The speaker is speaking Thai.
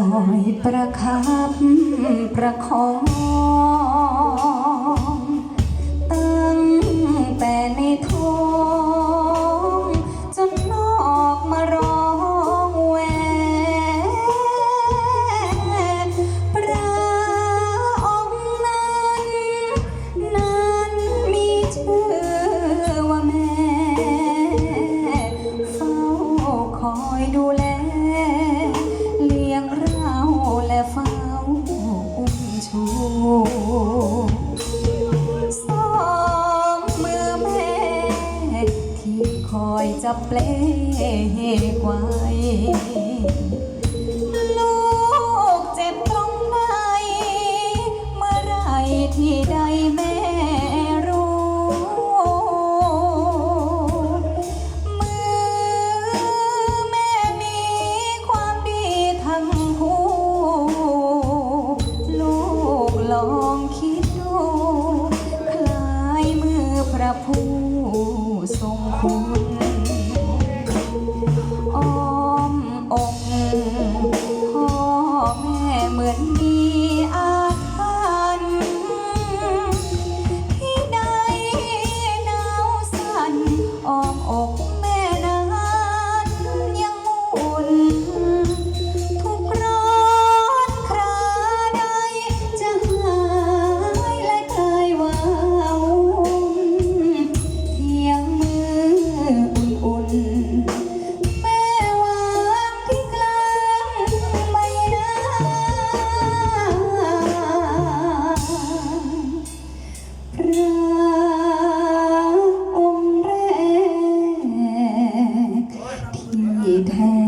อยประคับประคอง อยจะเปลกไว้ อน You thang